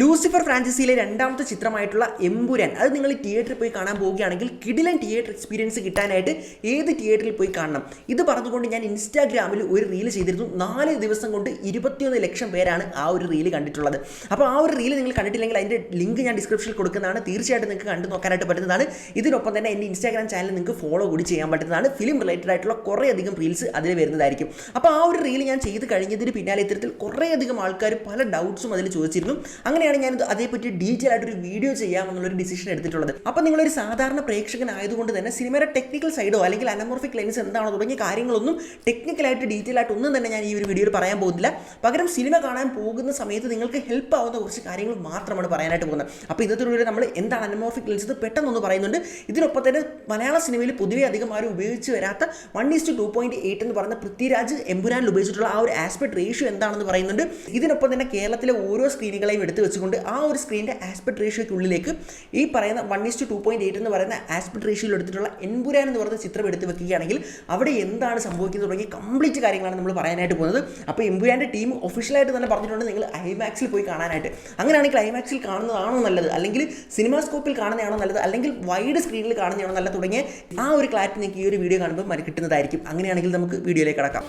Lucifer ഫ്രാഞ്ചൈസിയിലെ രണ്ടാമത്തെ ചിത്രമായിട്ടുള്ള എമ്പുരാൻ. അത് നിങ്ങൾ തിയേറ്ററിൽ പോയി കാണാൻ പോവുകയാണെങ്കിൽ കിടിലൻ തിയേറ്റർ എക്സ്പീരിയൻസ് കിട്ടാനായിട്ട് ഏത് തിയേറ്ററിൽ പോയി കാണണം? ഇത് പറഞ്ഞുകൊണ്ട് ഞാൻ ഇൻസ്റ്റാഗ്രാമിൽ ഒരു റീൽ ചെയ്തിരുന്നു. നാല് ദിവസം കൊണ്ട് ഇരുപത്തിയൊന്ന് ലക്ഷം പേരാണ് ആ ഒരു റീൽ കണ്ടിട്ടുള്ളത്. അപ്പോൾ ആ ഒരു റീൽ നിങ്ങൾ കണ്ടിട്ടില്ലെങ്കിൽ അതിന്റെ ലിങ്ക് ഞാൻ ഡിസ്ക്രിപ്ഷനിൽ കൊടുക്കുന്നതാണ്. തീർച്ചയായിട്ടും നിങ്ങൾക്ക് കണ്ടു നോക്കാനായിട്ട് പറ്റുന്നതാണ്. ഇതിനൊപ്പം തന്നെ എന്റെ ഇൻസ്റ്റാഗ്രാം ചാനൽ നിങ്ങൾക്ക് ഫോളോ കൂടി ചെയ്യാൻ പറ്റുന്നതാണ്. ഫിലിം റിലേറ്റഡ് ആയിട്ടുള്ള കുറേ അധികം റീൽസ് അതിൽ വരുന്നതായിരിക്കും. അപ്പോൾ ആ ഒരു റീൽ ഞാൻ ചെയ്ത് കഴിഞ്ഞതിന് പിന്നാലെ ഇത്തരത്തിൽ കുറേ അധികം ആൾക്കാർ പല ഡൗട്ട്സും അതിൽ ചോദിച്ചിരുന്നു. അങ്ങനെയാണ് ഞാൻ അതേപറ്റി ഡീറ്റെയിൽ ആയിട്ട് ഒരു വീഡിയോ ചെയ്യാമെന്നുള്ളൊരു ഡിസിഷൻ എടുത്തിട്ടുള്ളത്. അപ്പോൾ ഒരു സാധാരണ പ്രേക്ഷകനായതുകൊണ്ട് തന്നെ സിനിമയുടെ ടെക്നിക്കൽ സൈഡോ അല്ലെങ്കിൽ അനമോർഫിക് ലെൻസ് എന്താണോ തുടങ്ങിയ കാര്യങ്ങളൊന്നും ടെക്നിക്കലായിട്ട് ഡീറ്റെയിൽ ആയിട്ട് ഒന്നും തന്നെ ഞാൻ ഈ ഒരു വീഡിയോയിൽ പറയാൻ പോകുന്നില്ല. പകരം സിനിമ കാണാൻ പോകുന്ന സമയത്ത് നിങ്ങൾക്ക് ഹെൽപ്പ് ആവുന്ന കുറച്ച് കാര്യങ്ങൾ മാത്രമാണ് പറയാനായിട്ട് പോകുന്നത്. അപ്പോൾ ഇന്നത്തെ നമ്മൾ എന്താണ് അനമോർഫിക് ലെൻസ് ഇത് പെട്ടെന്നൊന്ന് പറയുന്നുണ്ട്. ഇതിനൊപ്പം തന്നെ മലയാള സിനിമയിൽ പൊതുവെ അധികം ആരും ഉപയോഗിച്ച് വരാത്ത one is to point eight എന്ന് പറയുന്ന പൃഥ്വിരാജ് എമ്പുരാനിൽ ഉപയോഗിച്ചിട്ടുള്ള ആ ഒരു ആസ്പെക്ട് റേഷ്യോ എന്താണെന്ന് പറയുന്നുണ്ട്. ഇതിനൊപ്പം തന്നെ കേരളത്തിലെ ഓരോ സ്ക്രീനുകളെയും എടുത്ത് വെച്ചുകൊണ്ട് ആ ഒരു സ്ക്രീനിന്റെ ആസ്പെക്ട് റേഷ്യോയ്ക്കുള്ളിലേക്ക് ഈ പറയുന്ന one is to point eight എന്ന് പറയുന്ന ആസ്പെക്ട് റേഷ്യോയിൽ എടുത്തിട്ടുള്ള എൻപുരാൻ എന്ന് പറയുന്ന ചിത്രം എടുത്ത് വെക്കുകയാണെങ്കിൽ അവിടെ എന്താണ് സംഭവിക്കുന്നത് തുടങ്ങിയ കംപ്ലീറ്റ് കാര്യങ്ങളാണ് നമ്മൾ പറയാനായിട്ട് പോകുന്നത്. അപ്പോൾ എംപുരാന്റെ ടീം ഒഫീഷ്യലായിട്ട് തന്നെ പറഞ്ഞിട്ടുണ്ട് നിങ്ങൾ ഐമാക്സിൽ പോയി കാണാനായിട്ട്. അങ്ങനെയാണെങ്കിൽ ഐമാക്സിൽ കാണുന്നതാണോ നല്ലത്? അല്ലെങ്കിൽ സിനിമാസ്കോപ്പിൽ കാണുന്നതാണോ നല്ലത്? അല്ലെങ്കിൽ വൈഡ് സ്ക്രീനിൽ കാണുന്നതാണോ നല്ലത് തുടങ്ങിയ ആ ഒരു ക്ലാരിറ്റി നിങ്ങൾക്ക് ഈ ഒരു വീഡിയോ കാണുമ്പോൾ കിട്ടുന്നതായിരിക്കും. അങ്ങനെയാണെങ്കിൽ നമുക്ക് വീഡിയോയിലേക്ക് കടക്കാം.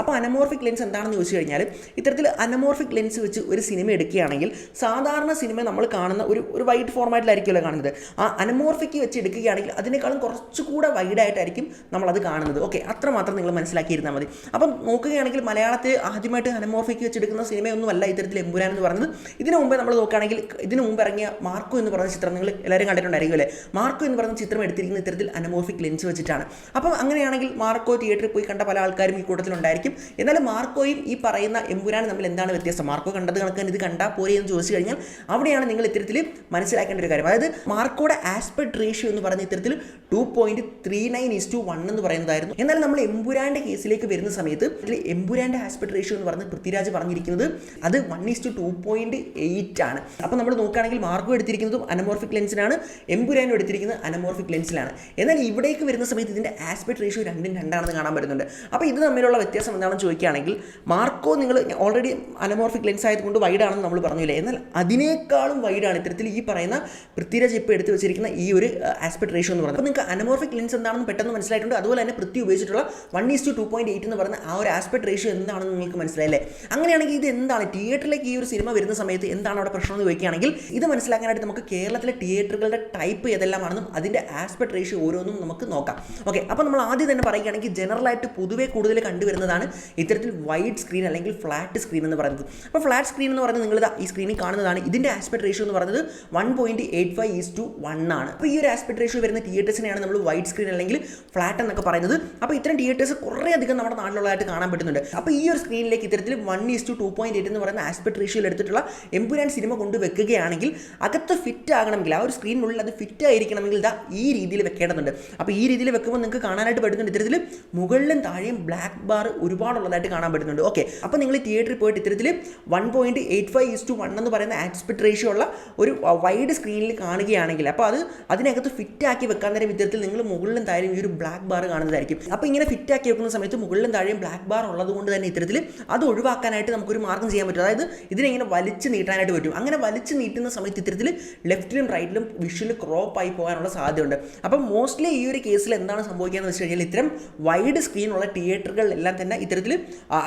അപ്പോൾ അനമോർഫിക് ലെൻസ് എന്താണെന്ന് ചോദിച്ചു കഴിഞ്ഞാൽ ഇത്തരത്തിൽ അനമോർഫിക് ലെൻസ് വെച്ച് ഒരു സിനിമ എടുക്കുകയാണെങ്കിൽ സാധാരണ സിനിമ നമ്മൾ കാണുന്ന ഒരു ഒരു വൈഡ് ഫോർമാറ്റിലായിരിക്കുമല്ലോ കാണുന്നത്. ആ അനമോർഫിക് വെച്ച് എടുക്കുകയാണെങ്കിൽ അതിനേക്കാളും കുറച്ചുകൂടെ വൈഡായിട്ടായിരിക്കും നമ്മളത് കാണുന്നത്. ഓക്കെ അത്രമാത്രം നിങ്ങൾ മനസ്സിലാക്കിയിരുന്നാൽ മതി. അപ്പം നോക്കുകയാണെങ്കിൽ മലയാളത്തിൽ ആദ്യമായിട്ട് അനമോർഫിക് വെച്ച് എടുക്കുന്ന സിനിമയൊന്നുമല്ല ഇത്തരത്തിൽ എമ്പുരാൻ എന്ന് പറയുന്നത്. ഇതിനു മുമ്പേ നമ്മൾ നോക്കുകയാണെങ്കിൽ ഇതിനു മുമ്പ് ഇറങ്ങിയ മാർക്കോ എന്ന് പറയുന്ന ചിത്രം നിങ്ങൾ എല്ലാവരും കണ്ടിട്ടുണ്ടായിരിക്കും അല്ലേ? മാർക്കോ എന്ന് പറയുന്ന ചിത്രം എടുത്തിരിക്കുന്ന ഇത്തരത്തിൽ അനമോർഫിക് ലെൻസ് വെച്ചിട്ടാണ്. അപ്പം അങ്ങനെയാണെങ്കിൽ മാർക്കോ തിയേറ്ററിൽ പോയി കണ്ട പല ആൾക്കാരും ഈ കൂട്ടത്തിലുണ്ടായിരിക്കും. എന്നാൽ മാർക്കോയും ഈ പറയുന്ന എമ്പുരാനും തമ്മിൽ എന്താണ് വ്യത്യാസം? മാർക്കോ കണ്ടത് കണക്കാൻ ഇത് കണ്ടാൽ പോരെ എന്ന് ചോദിച്ചു കഴിഞ്ഞാൽ അവിടെയാണ് നിങ്ങൾ ഇത്തരത്തിൽ മനസ്സിലാക്കേണ്ട ഒരു കാര്യം. അതായത് മാർക്കോയുടെ ആസ്പെക്ട് റേഷ്യോ എന്ന് പറയുന്ന ഇത്തരത്തിൽ two point three nine is to one എന്ന് പറയുന്നതായിരുന്നു. എന്നാൽ നമ്മൾ എമ്പുരാന്റെ കേസിലേക്ക് വരുന്ന സമയത്ത് എമ്പുരാന്റെ ആസ്പെക്ട് റേഷ്യോ എന്ന് പറയുന്നത് പൃഥ്വിരാജ് പറഞ്ഞിരിക്കുന്നത് അത് one is to two point eight ആണ്. അപ്പോൾ നമ്മൾ നോക്കുകയാണെങ്കിൽ മാർക്കോ എടുത്തിരിക്കുന്നതും അനമോർഫിക് ലെൻസിനാണ് എമ്പുരാനും എടുത്തിരിക്കുന്നത് അനമോർഫിക് ലെൻസിലാണ് എന്നാൽ ഇവിടേക്ക് വരുന്ന സമയത്ത് ഇതിന്റെ ആസ്പെക്ട് റേഷ്യോ രണ്ടും രണ്ടാണെന്ന് കാണാൻ പറ്റുന്നുണ്ട്. അപ്പോൾ ഇത് തമ്മിലുള്ള വ്യത്യാസം എന്താണെന്ന് ചോദിക്കുകയാണെങ്കിൽ മാർക്കോ നിങ്ങൾ ഓൾറെഡി അനമോർഫിക് ലെൻസ് ആയതുകൊണ്ട് വൈഡാണെന്ന് നമ്മൾ പറഞ്ഞില്ലേ? എന്നാൽ അതിനേക്കാളും വൈഡാണ് ഇത്തരത്തിൽ ഈ പറയുന്ന പൃഥ്വിരാജ് ഇപ്പോൾ എടുത്ത് വെച്ചിരിക്കുന്ന ഈ ഒരു ആസ്പെക്ട് റേഷ്യോ എന്ന് പറയുന്നത്. അപ്പോൾ നിങ്ങൾക്ക് അനമോർഫിക് ലെൻസ് എന്താണെന്ന് പെട്ടെന്ന് മനസ്സിലായിട്ടുണ്ട്. അതുപോലെ തന്നെ പൃഥ്വി ഉപയോഗിച്ചിട്ടുള്ള one is to two point eight എന്ന് പറയുന്ന ആ ഒരു ആസ്പെക്ട് റേഷ്യോ എന്താണെന്ന് നിങ്ങൾക്ക് മനസ്സിലായില്ലേ അങ്ങനെയാണെങ്കിൽ ഇത് എന്താണ്? തിയേറ്ററിലേക്ക് ഈ ഒരു സിനിമ വരുന്ന സമയത്ത് എന്താണ് അവിടെ പ്രശ്നം എന്ന് ചോദിക്കുകയാണെങ്കിൽ ഇത് മനസ്സിലാക്കാനായിട്ട് നമുക്ക് കേരളത്തിലെ തിയേറ്ററുകളുടെ ടൈപ്പ് ഏതെല്ലാമാണെന്നും അതിന്റെ ആസ്പെക്ട് റേഷ്യോ ഓരോന്നും നമുക്ക് നോക്കാം. ഓക്കെ അപ്പോൾ നമ്മൾ ആദ്യം തന്നെ പറയുകയാണെങ്കിൽ ജനറലായിട്ട് പൊതുവേ കൂടുതൽ കണ്ടുവരുന്നതാണ് ഇത്തരത്തിൽ വൈഡ് സ്ക്രീൻ അല്ലെങ്കിൽ ഫ്ലാറ്റ് സ്ക്രീൻ എന്ന് പറയുന്നത്. അപ്പോൾ ഫ്ലാറ്റ് സ്ക്രീൻ എന്ന് പറയുന്നത് നിങ്ങൾ ഈ സ്ക്രീനിൽ കാണുന്നതാണ്. ഇതിന്റെ ആസ്പെക്ട് റേഷ്യോ എന്ന് പറയുന്നത് one point eight five is to one ആണ്. അപ്പോൾ ഈ ഒരു ആസ്പെക്ട് റേഷ്യോ വരുന്ന തിയേറ്റേഴ്സിനെയാണ് നമ്മൾ വൈഡ് സ്ക്രീൻ അല്ലെങ്കിൽ ഫ്ലാറ്റ് എന്നൊക്കെ പറയുന്നത്. അപ്പോൾ ഇത്തരം തിയേറ്റേഴ്സ് കുറേ അധികം നമ്മുടെ നാട്ടിലുള്ളതായിട്ട് കാണാൻ പറ്റുന്നുണ്ട്. അപ്പോൾ ഈ ഒരു സ്ക്രീനിലേക്ക് ഇത്തരത്തിൽ one is to two point eight എന്ന് പറയുന്ന ആസ്പെക്ട് റേഷ്യോയിൽ എടുത്തിട്ടുള്ള എമ്പുരാൻ സിനിമ കൊണ്ട് വെക്കുകയാണെങ്കിൽ അകത്ത് ഫിറ്റ് ആകണമെങ്കിൽ ആ ഒരു സ്ക്രീനിനുള്ളിൽ അത് ഫിറ്റ് ആയിരിക്കണമെങ്കിൽ ഇതാ ഈ രീതിയിൽ വെക്കേണ്ടതുണ്ട്. അപ്പോൾ ഈ രീതിയിൽ വെക്കുമ്പോൾ നിങ്ങൾക്ക് കാണാനായിട്ട് പറ്റുന്നുണ്ട്. ഇത്തരത്തിൽ മുകളിലും താഴെയും ബ്ലാക്ക് ബാർ ഒരുപാടുള്ളതായിട്ട് കാണാൻ പറ്റുന്നുണ്ട്. ഓക്കെ അപ്പോൾ നിങ്ങൾ തിയേറ്ററിൽ പോയിട്ട് ഇത്തരത്തിൽ one point eight five is to one എന്ന് പറയുന്ന ആക്സ്പെക്ട് റേഷ്യോ ഉള്ള ഒരു വൈഡ് സ്ക്രീനിൽ കാണുകയാണെങ്കിൽ അപ്പോൾ അത് അതിനകത്ത് ഫിറ്റ് ആക്കി വെക്കാൻ നേരം വിധത്തിൽ നിങ്ങൾ മുകളിലും താഴെയും ഈ ഒരു ബ്ലാക്ക് ബാർ കാണുന്നതായിരിക്കും. അപ്പോൾ ഇങ്ങനെ ഫിറ്റ് ആക്കി വെക്കുന്ന സമയത്ത് മുകളിലും താഴെയും ബ്ലാക്ക് ബാർ ഉള്ളതുകൊണ്ട് തന്നെ ഇത്തരത്തിൽ അത് ഒഴിവാക്കാനായിട്ട് നമുക്കൊരു മാർഗം ചെയ്യാൻ പറ്റും. അതായത് ഇതിനെ ഇങ്ങനെ വലിച്ച് നീട്ടാനായിട്ട് പറ്റും. അങ്ങനെ വലിച്ചു നീട്ടുന്ന സമയത്ത് ഇത്തരത്തിൽ ലെഫ്റ്റിലും റൈറ്റിലും വിഷ്വൽ ക്രോപ്പ് ആയി പോകാനുള്ള സാധ്യതയുണ്ട്. അപ്പം മോസ്റ്റ്ലി ഈ ഒരു കേസിൽ എന്താണ് സംഭവിക്കുക എന്ന് വെച്ച് കഴിഞ്ഞാൽ ഇത്തരം വൈഡ് സ്ക്രീനുള്ള തിയേറ്ററുകളിലെല്ലാം തന്നെ ഇത്തരത്തിൽ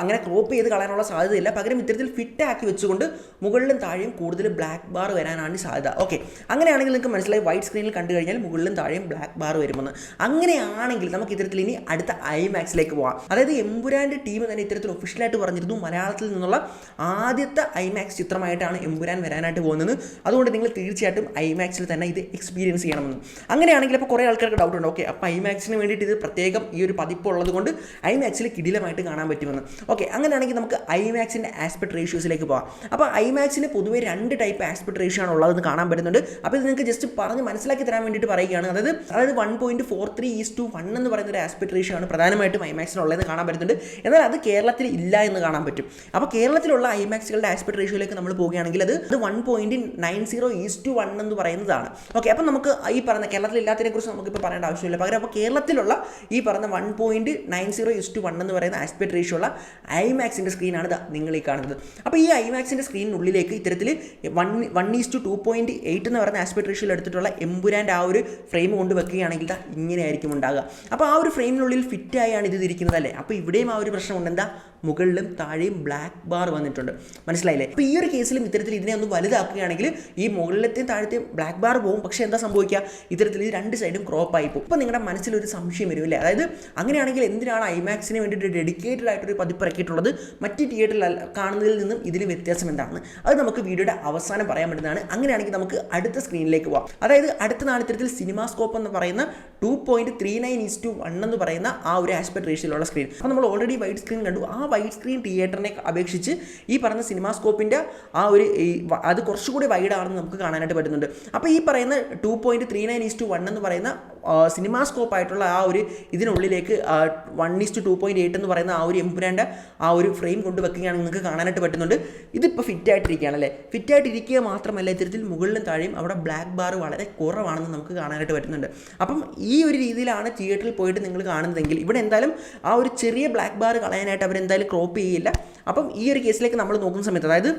അങ്ങനെ ക്രോപ്പ് ചെയ്ത് കളയാനുള്ള സാധ്യതയില്ല. പകരം ഇത്തരത്തിൽ ഫിറ്റ് ആക്കി വെച്ചുകൊണ്ട് മുകളിലും താഴെയും കൂടുതൽ ബ്ലാക്ക് ബാർ വരാനാണ് സാധ്യത. ഓക്കെ അങ്ങനെയാണെങ്കിൽ നിങ്ങൾക്ക് മനസ്സിലായി വൈറ്റ് സ്ക്രീനിൽ കണ്ടു കഴിഞ്ഞാൽ മുകളിലും താഴെയും ബ്ലാക്ക് ബാർ വരുമെന്ന്. അങ്ങനെയാണെങ്കിൽ നമുക്ക് ഇത്തരത്തിൽ ഇനി അടുത്ത ഐമാക്സിലേക്ക് പോകാം അതായത് എമ്പുരാന്റെ ടീം തന്നെ ഇത്തരത്തിൽ ഒഫീഷ്യലായിട്ട് പറഞ്ഞിരുന്നു. മലയാളത്തിൽ നിന്നുള്ള ആദ്യത്തെ ഐമാക്സ് ചിത്രമായിട്ടാണ് എമ്പുരാൻ വരാനായിട്ട് പോകുന്നത്. അതുകൊണ്ട് നിങ്ങൾ തീർച്ചയായിട്ടും ഐമാക്സിൽ തന്നെ ഇത് എക്സ്പീരിയൻസ് ചെയ്യണമെന്ന്. അങ്ങനെയാണെങ്കിൽ അപ്പോൾ കുറേ ആൾക്കാർക്ക് ഡൗട്ട് ഉണ്ട്. ഓക്കെ അപ്പോൾ ഐമാക്സിന് വേണ്ടിയിട്ട് ഇത് പ്രത്യേകം ഈ ഒരു പതിപ്പ് ഉള്ളത് കൊണ്ട് ഐമാക്സിൽ കിടിലമായിട്ട് കാണാൻ പറ്റുമെന്ന്. ഓക്കെ അങ്ങനെയാണെങ്കിൽ നമുക്ക് ഐമാക്സിന്റെ ആസ്പെക്ട് റേഷ്യോസിലേക്ക് പോകാം അപ്പോൾ ഐമാക്സിന് പൊതുവേ രണ്ട് ടൈപ്പ് ആസ്പെക്ട് റേഷ്യോ ആണ് ഉള്ളതെന്ന് കാണാൻ പറ്റുന്നുണ്ട്. അപ്പോൾ ഇത് നിങ്ങൾക്ക് ജസ്റ്റ് പറഞ്ഞ് മനസ്സിലാക്കി തരാൻ വേണ്ടിയിട്ട് പറയുകയാണ്. അതായത് അതായത് one point four three is to one എന്ന് പറയുന്ന ഒരു ആസ്പെക്ട് റേഷ്യോ ആണ് പ്രധാനമായിട്ടും ഐമാക്സിനുള്ളതെന്ന് കാണാൻ പറ്റുന്നുണ്ട്. എന്നാൽ അത് കേരളത്തിൽ ഇല്ല എന്ന് കാണാൻ പറ്റും. അപ്പോൾ കേരളത്തിലുള്ള ഐമാക്സുകളുടെ ആസ്പെക്ട് റേഷ്യോയിലേക്ക് നമ്മൾ പോവുകയാണെങ്കിൽ അത് അത് one point nine zero is to one എന്ന് പറയുന്നതാണ്. ഓക്കെ അപ്പോൾ നമുക്ക് ഈ പറഞ്ഞ കേരളത്തിൽ ഇല്ലാത്തതിനെ കുറിച്ച് നമുക്കിപ്പോൾ പറയേണ്ട ആവശ്യമില്ല. പകരം അപ്പോൾ കേരളത്തിലുള്ള ഈ പറഞ്ഞ one point nine zero is to one എന്ന് പറയുന്ന ആസ്പെക്ട് റേഷ്യോ ഉള്ള ഐമാക്സിന്റെ സ്ക്രീനാണ് നിങ്ങൾ ഈ കാണുന്നത്. അപ്പോൾ ഈ ഐമാക്സിന്റെ സ്ക്രീനിനുള്ളിലേക്ക് ഇത്തരത്തിൽ one one is to two point eight എന്ന് പറയുന്ന ആസ്പെക്ട് റേഷ്യോയിൽ എടുത്തിട്ടുള്ള എമ്പുരാന്റെ ആ ഒരു ഫ്രെയിം കൊണ്ട് വെക്കുകയാണെങ്കിൽ ഇങ്ങനെ ഇങ്ങനെയായിരിക്കും ഉണ്ടാകുക അപ്പോൾ ആ ഒരു ഫ്രെയിമിനുള്ളിൽ ഫിറ്റ് ആയാണ് ഇത് ഇരിക്കുന്നത് അല്ലേ? അപ്പോൾ ഇവിടെയും ആ ഒരു പ്രശ്നമുണ്ട് എന്താ? മുകളിലും താഴെയും ബ്ലാക്ക് ബാർ വന്നിട്ടുണ്ട്. മനസ്സിലായില്ലേ? അപ്പോൾ ഈ ഒരു കേസിലും ഇത്തരത്തിൽ ഇതിനെ ഒന്ന് വലുതാക്കുകയാണെങ്കിൽ ഈ മുകളിലത്തെയും താഴത്തെയും ബ്ലാക്ക് ബാർ പോകും. പക്ഷേ എന്താ സംഭവിക്കുക? ഇത്തരത്തിൽ ഇത് രണ്ട് സൈഡും ക്രോപ്പ് ആയി പോകും. ഇപ്പോൾ നിങ്ങളുടെ മനസ്സിലൊരു സംശയം വരും അല്ലേ? അതായത് അങ്ങനെയാണെങ്കിൽ എന്തിനാണ് ഐമാക്സിന് വേണ്ടിയിട്ട് ഡെഡിക്കേറ്റഡ് ആയിട്ടൊരു പതിപ്പ് ഇറക്കിയിട്ടുള്ളത് മറ്റ് തിയേറ്ററിൽ കാണുന്നതിൽ നിന്നും ഇതിൽ വ്യത്യാസം എന്താണ്? അത് നമുക്ക് വീഡിയോയുടെ അവസാനം പറയാൻ പറ്റുന്നതാണ്. അങ്ങനെയാണെങ്കിൽ നമുക്ക് അടുത്ത സ്ക്രീനിലേക്ക് പോകാം അതായത് അടുത്ത നാളിത്തരത്തിൽ സിനിമാ സ്കോപ്പ് എന്ന് പറയുന്ന two point three nine is to one എന്ന് പറയുന്ന ആ ഒരു ആസ്പെക്ട് റേഷ്യയിലുള്ള സ്ക്രീൻ അപ്പോൾ നമ്മൾ ഓൾറെഡി വൈറ്റ് സ്ക്രീൻ കണ്ടു. ആ വൈറ്റ് സ്ക്രീൻ തിയേറ്ററിനെ അപേക്ഷിച്ച് ഈ പറഞ്ഞ സിനിമാ സ്കോപ്പിന്റെ ആ ഒരു അത് കുറച്ചുകൂടി വൈഡാണെന്ന് നമുക്ക് കാണാനായിട്ട് പറ്റുന്നുണ്ട്. അപ്പോൾ ഈ പറയുന്ന two point three nine is to one എന്ന് പറയുന്ന സിനിമാസ്കോപ്പ് ആയിട്ടുള്ള ആ ഒരു ഇതിനുള്ളിലേക്ക് one is to point eight എന്ന് പറയുന്ന ആ ഒരു എംപുരാന്റെ ആ ഒരു ഫ്രെയിം കൊണ്ട് വെക്കുകയാണെങ്കിൽ നിങ്ങൾക്ക് കാണാനായിട്ട് പറ്റുന്നുണ്ട്. ഇതിപ്പോൾ ഫിറ്റ് ആയിട്ടിരിക്കുകയാണ് അല്ലേ? ഫിറ്റ് ആയിട്ടിരിക്കുക മാത്രമല്ല ഇത്തരത്തിൽ മുകളിലും താഴെയും അവിടെ ബ്ലാക്ക് ബാർ വളരെ കുറവാണെന്ന് നമുക്ക് കാണാനായിട്ട് പറ്റുന്നുണ്ട്. അപ്പം ഈ ഒരു രീതിയിലാണ് തിയേറ്ററിൽ പോയിട്ട് നിങ്ങൾ കാണുന്നതെങ്കിൽ ഇവിടെ എന്തായാലും ആ ഒരു ചെറിയ ബ്ലാക്ക് ബാർ കളയാനായിട്ട് അവരെന്തായാലും ക്രോപ്പ് ചെയ്യില്ല. അപ്പം ഈ ഒരു കേസിലേക്ക് നമ്മൾ നോക്കുന്ന സമയത്ത് അതായത്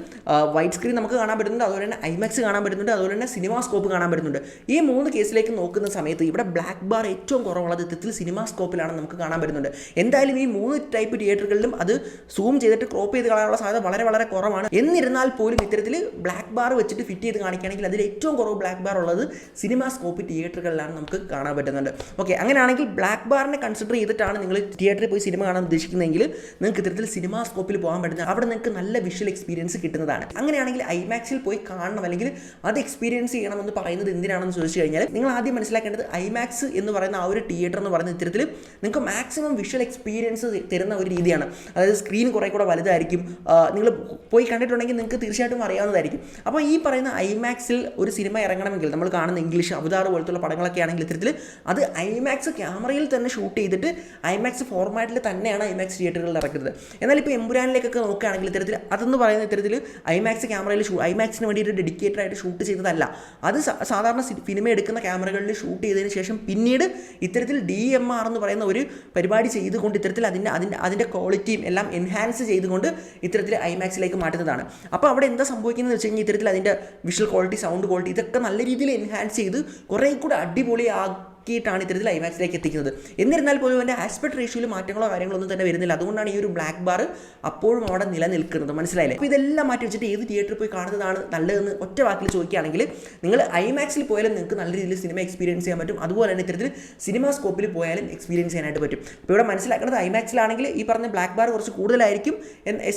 വൈറ്റ് സ്ക്രീൻ നമുക്ക് കാണാൻ പറ്റുന്നുണ്ട് അതുപോലെ തന്നെ ഐമാക്സ് കാണാൻ പറ്റുന്നുണ്ട് അതുപോലെ തന്നെ സിനിമാ സ്കോപ്പ് കാണാൻ പറ്റുന്നുണ്ട്. ഈ മൂന്ന് കേസിലേക്ക് നോക്കുന്ന സമയത്ത് ഇവിടെ ബ്ലാക്ക് ബാർ ഏറ്റവും കുറവുള്ളത് ഇത്തരത്തിൽ സിനിമാ സ്കോപ്പിലാണ് നമുക്ക് കാണാൻ പറ്റുന്നുണ്ട്. എന്തായാലും ഈ മൂന്ന് ടൈപ്പ് തിയേറ്ററുകളിലും അത് സൂം ചെയ്തിട്ട് ക്രോപ്പ് ചെയ്ത് കാണാനുള്ള സാധ്യത വളരെ വളരെ കുറവാണ്. എന്നിരുന്നാൽ പോലും ഇത്തരത്തിൽ ബ്ലാക്ക് ബാർ വെച്ചിട്ട് ഫിറ്റ് ചെയ്ത് കാണിക്കുകയാണെങ്കിൽ അതിൽ ഏറ്റവും കുറവ് ബ്ലാക്ക് ബാർ ഉള്ളത് സിനിമാ സ്കോപ്പ് തിയേറ്ററുകളിലാണ് നമുക്ക് കാണാൻ പറ്റുന്നുണ്ട്. ഓക്കെ അങ്ങനെയാണെങ്കിൽ ബ്ലാക്ക് ബാറിനെ കൺസിഡർ ചെയ്തിട്ടാണ് നിങ്ങൾ തിയേറ്ററിൽ പോയി സിനിമ കാണാൻ ഉദ്ദേശിക്കുന്നതെങ്കിൽ നിങ്ങൾക്ക് ഇത്തരത്തിൽ സിനിമാ സ്കോപ്പിൽ പോകാൻ പറ്റുന്ന അവിടെ നിങ്ങൾക്ക് നല്ല വിഷ്വൽ എക്സ്പീരിയൻസ് കിട്ടുന്നതാണ്. അങ്ങനെയാണെങ്കിൽ ഐമാക്സിൽ പോയി കാണണം അല്ലെങ്കിൽ അത് എക്സ്പീരിയൻസ് ചെയ്യണമെന്ന് പറയുന്നത് എന്തിനാണെന്ന് ചോദിച്ചു കഴിഞ്ഞാൽ നിങ്ങൾ ആദ്യം മനസ്സിലാക്കേണ്ടത് ഐമാക്സ് എന്ന് പറയുന്ന ആ ഒരു തിയേറ്റർ എന്ന് പറയുന്ന ഇത്തരത്തിൽ നിങ്ങൾക്ക് മാക്സിമം വിഷ്വൽ എക്സ്പീരിയൻസ് തരുന്ന ഒരു രീതിയാണ്. അതായത് സ്ക്രീൻ കുറേ കൂടെ വലുതായിരിക്കും. നിങ്ങൾ പോയി കണ്ടിട്ടുണ്ടെങ്കിൽ നിങ്ങൾക്ക് തീർച്ചയായിട്ടും അറിയാവുന്നതായിരിക്കും. അപ്പോൾ ഈ പറയുന്ന ഐമാക്സിൽ ഒരു സിനിമ ഇറങ്ങണമെങ്കിൽ നമ്മൾ കാണുന്ന ഇംഗ്ലീഷ് അവതാർ പോലത്തുള്ള പടങ്ങളൊക്കെ ആണെങ്കിൽ ഇത്തരത്തിൽ അത് ഐമാക്സ് ക്യാമറയിൽ തന്നെ ഷൂട്ട് ചെയ്തിട്ട് ഐമാക്സ് ഫോർമാറ്റിൽ തന്നെയാണ് ഐമാക്സ് തിയേറ്ററുകളിൽ ഇറക്കുന്നത്. എന്നാൽ ഇപ്പോൾ എമ്പുരാനിലേക്കൊക്കെ നോക്കുകയാണെങ്കിൽ ഇത്തരത്തിൽ അതെന്ന് പറയുന്ന ഇത്തരത്തിൽ ഐമാക്സ് ക്യാമറയിൽ ഷൂ ഐമാക്സിന് വേണ്ടിയിട്ട് ഡെഡിക്കേറ്റഡ് ആയിട്ട് ഷൂട്ട് ചെയ്തതല്ല. അത് സാധാരണ സിനിമ എടുക്കുന്ന ക്യാമറകളിൽ ഷൂട്ട് ചെയ്തതിന് ശേഷം പിന്നീട് ഇത്തരത്തിൽ ഡി എം ആർ എന്ന് പറയുന്ന ഒരു പരിപാടി ചെയ്തുകൊണ്ട് ഇത്തരത്തിൽ അതിന്റെ അതിന്റെ അതിന്റെ ക്വാളിറ്റിയും എല്ലാം എൻഹാൻസ് ചെയ്തുകൊണ്ട് ഇത്തരത്തിൽ ഐമാക്സിലേക്ക് മാറ്റുന്നതാണ്. അപ്പോൾ അവിടെ എന്താ സംഭവിക്കുന്നത് വെച്ച് കഴിഞ്ഞാൽ ഇത്തരത്തിൽ അതിന്റെ വിഷ്വൽ ക്വാളിറ്റി സൗണ്ട് ക്വാളിറ്റി ഇതൊക്കെ നല്ല രീതിയിൽ എൻഹാൻസ് ചെയ്ത് കുറേ കൂടെ അടിപൊളിയാക്കിയിട്ടാണ് ഇത്തരത്തിൽ ഐമാക്സിലേക്ക് എത്തിക്കുന്നത്. എന്നിരുന്നാൽ പോലും അതിന്റെ ആസ്പെക്ട് റേഷ്യോയിൽ മാറ്റങ്ങളോ കാര്യങ്ങളോ ഒന്നും തന്നെ വരുന്നില്ല. അതുകൊണ്ടാണ് ഈ ഒരു ബ്ലാക്ക് ബാർ അപ്പോഴും അവിടെ നിലനിൽക്കുന്നത്. മനസ്സിലായില്ലേ? അപ്പോൾ ഇതെല്ലാം മാറ്റി വെച്ചിട്ട് ഏത് തിയേറ്ററിൽ പോയി കാണുന്നതാണ് നല്ലതെന്ന് ഒറ്റ വാക്കിൽ ചോദിക്കുകയാണെങ്കിൽ നിങ്ങൾ ഐമാക്സിൽ പോയാലും നിങ്ങൾക്ക് നല്ല രീതിയിൽ സിനിമ എക്സ്പീരിയൻസ് ചെയ്യാൻ പറ്റും. അതുപോലെ തന്നെ ഇത്തരത്തിൽ സിനിമ സ്കോപ്പിൽ പോയാലും എക്സ്പീരിയൻസ് ചെയ്യാനായിട്ട് പറ്റും. അപ്പോൾ ഇവിടെ മനസ്സിലാക്കുന്നത് ഐമാക്സിലാണെങ്കിൽ ഈ പറഞ്ഞ ബ്ലാക്ക് ബാർ കുറച്ച് കൂടുതലായിരിക്കും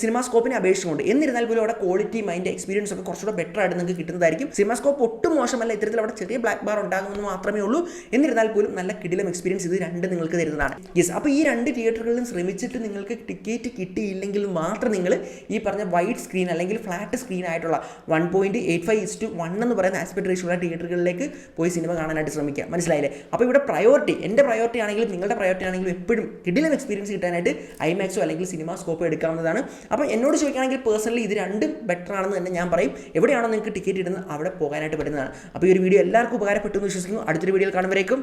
സിനിമ സ്കോപ്പിനെ അപേക്ഷിച്ചുകൊണ്ട്. എന്നിരുന്നാൽ പോലും അവിടെ ക്വാളിറ്റിയും അതിന്റെ എക്സ്പീരിയൻസ് ഒക്കെ കുറച്ചുകൂടെ ബെറ്റർ ആയിട്ട് നിങ്ങൾക്ക് കിട്ടുന്നതായിരിക്കും. സിനിമ സ്കോപ്പ് ഒട്ടും മോശമല്ല. ഇത്തരത്തിൽ അവിടെ ചെറിയ ബ്ലാക്ക് ബാർ ഉണ്ടാകുമെന്ന് മാത്രമേ ഉള്ളൂ. എന്നിരുന്നാൽ പോലും നല്ല കിടിലം എക്സ്പീരിയൻസ് ഇത് രണ്ട് നിങ്ങൾക്ക് തരുന്നതാണ്. യെസ് അപ്പോൾ ഈ രണ്ട് തിയേറ്ററുകളിലും ശ്രമിച്ചിട്ട് നിങ്ങൾക്ക് ടിക്കറ്റ് കിട്ടിയില്ലെങ്കിൽ മാത്രം നിങ്ങൾ ഈ പറഞ്ഞ വൈറ്റ് സ്ക്രീൻ അല്ലെങ്കിൽ ഫ്ലാറ്റ് സ്ക്രീൻ ആയിട്ടുള്ള one point eight five is to one എന്ന് പറയുന്ന ആസ്പെക്ട് റേഷ്യോ ഉള്ള തിയേറ്ററുകളിലേക്ക് പോയി സിനിമ കാണാനായിട്ട് ശ്രമിക്കുക. മനസ്സിലായില്ലേ? അപ്പോൾ ഇവിടെ പ്രയോറിറ്റി എന്റെ പ്രയോറിറ്റി ആണെങ്കിലും നിങ്ങളുടെ പ്രയോറിറ്റി ആണെങ്കിലും എപ്പോഴും കിടിലം എക്സ്പീരിയൻസ് കിട്ടാനായിട്ട് ഐമാക്സോ അല്ലെങ്കിൽ സിനിമ സ്കോപ്പോ എടുക്കാവുന്നതാണ്. അപ്പോൾ എന്നോട് ചോദിക്കുകയാണെങ്കിൽ പേഴ്സണലി ഇത് രണ്ടും ബെറ്റർ ആണെന്ന് തന്നെ ഞാൻ പറയും. എവിടെയാണോ നിങ്ങൾക്ക് ടിക്കറ്റ് ഇടുന്നത് അവിടെ പോകാനായിട്ട് പറ്റുന്നതാണ്. അപ്പോൾ ഈ ഒരു വീഡിയോ എല്ലാവർക്കും ഉപകാരപ്പെട്ടു എന്ന് വിശ്വസിക്കുന്നു. അടുത്തൊരു വീഡിയോയിൽ കാണുമ്പോഴേക്കും